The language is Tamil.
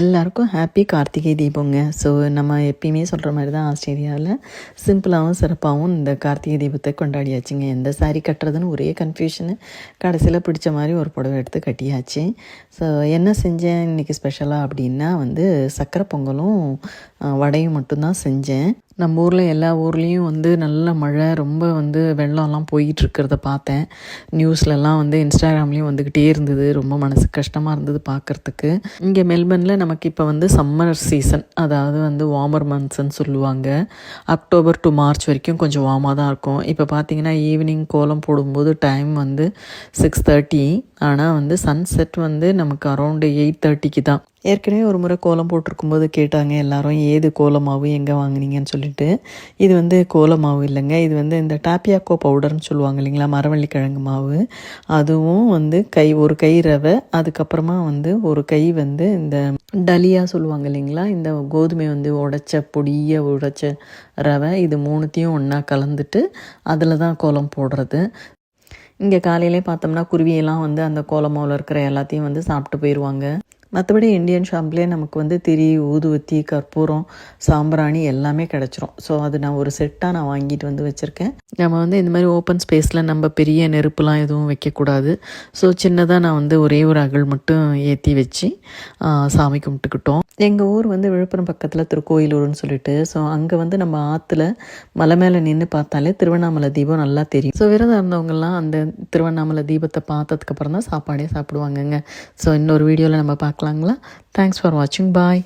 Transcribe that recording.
எல்லாருக்கும் ஹாப்பி கார்த்திகை தீபங்க. ஸோ நம்ம எப்பயுமே சொல்கிற மாதிரி தான் ஆஸ்திரேலியாவில் சிம்பிளாகவும் சிறப்பாகவும் இந்த கார்த்திகை தீபத்தை கொண்டாடியாச்சுங்க. எந்த saree கட்டுறதுன்னு ஒரே கன்ஃபியூஷனு கடைசியில் பிடிச்ச மாதிரி ஒரு புடவை எடுத்து கட்டியாச்சு. ஸோ என்ன செஞ்சேன் இன்றைக்கி ஸ்பெஷலாக அப்படின்னா வந்து சக்கரை பொங்கலும் வடையும் மட்டும்தான் செஞ்சேன். நம்ம ஊரில் எல்லா ஊர்லேயும் வந்து நல்ல மழை ரொம்ப வந்து வெள்ளம்லாம் போயிட்டுருக்கிறத பார்த்தேன். நியூஸ்லலாம் வந்து இன்ஸ்டாகிராம்லேயும் வந்துக்கிட்டே இருந்தது. ரொம்ப மனசு கஷ்டமாக இருந்தது பார்க்குறதுக்கு. இங்கே மெல்பர்னில் நமக்கு இப்போ வந்து சம்மர் சீசன் அதாவது வந்து வார்மர் மந்த்ஸ்ன்னு சொல்லுவாங்க. அக்டோபர் டு மார்ச் வரைக்கும் கொஞ்சம் வார்மாக தான் இருக்கும். இப்போ பார்த்தீங்கன்னா ஈவினிங் கோலம் போடும்போது டைம் வந்து சிக்ஸ் தேர்ட்டி ஆனால் வந்து சன்செட் வந்து நமக்கு அரௌண்டு எயிட் தேர்ட்டிக்கு தான். ஏற்கனவே ஒரு முறை கோலம் போட்டிருக்கும்போது கேட்டாங்க எல்லாரும் ஏது கோலமாவு எங்கே வாங்குனீங்கன்னு சொல்லிட்டு. இது வந்து கோலமாவு இல்லைங்க. இது வந்து இந்த டாப்பியாக்கோ பவுடர்னு சொல்லுவாங்க இல்லைங்களா? மரவள்ளி கிழங்கு மாவு. அதுவும் வந்து கை ஒரு கை ரவை அதுக்கப்புறமா வந்து ஒரு கை வந்து இந்த டலியா சொல்லுவாங்க இல்லைங்களா? இந்த கோதுமை வந்து உடைச்ச பொடியை உடைச்ச ரவை இது மூணுத்தையும் ஒன்றா கலந்துட்டு அதில் தான் கோலம் போடுறது. இங்கே காலையிலே பார்த்தோம்னா குருவியெல்லாம் வந்து அந்த கோலமாவில் இருக்கிற எல்லாத்தையும் வந்து சாப்பிட்டு போயிடுவாங்க மற்றபடி இந்தியன் ஷாப்லேயே நமக்கு வந்து திரி ஊதுவத்தி கற்பூரம் சாம்பிராணி எல்லாமே கிடச்சிரும். ஸோ அது நான் ஒரு செட்டாக நான் வாங்கிட்டு வந்து வச்சுருக்கேன். நம்ம வந்து இந்த மாதிரி ஓப்பன் ஸ்பேஸில் நம்ம பெரிய நெருப்புலாம் எதுவும் வைக்கக்கூடாது. ஸோ சின்னதாக நான் வந்து ஒரே ஒரு அகல் மட்டும் ஏற்றி வச்சு சாமி கும்பிட்டுக்கிட்டோம். எங்கள் ஊர் வந்து விழுப்புரம் பக்கத்தில் திருக்கோயிலூர்னு சொல்லிட்டு ஸோ அங்கே வந்து நம்ம ஆற்றுல மலை மேலே நின்று பார்த்தாலே திருவண்ணாமலை தீபம் நல்லா தெரியும். ஸோ விரதம் இருந்தவங்கெல்லாம் அந்த திருவண்ணாமலை தீபத்தை பார்த்ததுக்கப்புறம் தான் சாப்பாடே சாப்பிடுவாங்கங்க. ஸோ இன்னொரு வீடியோவில் நம்ம பார்க்கலாங்களா தேங்க்ஸ் ஃபார் வாட்சிங் பாய்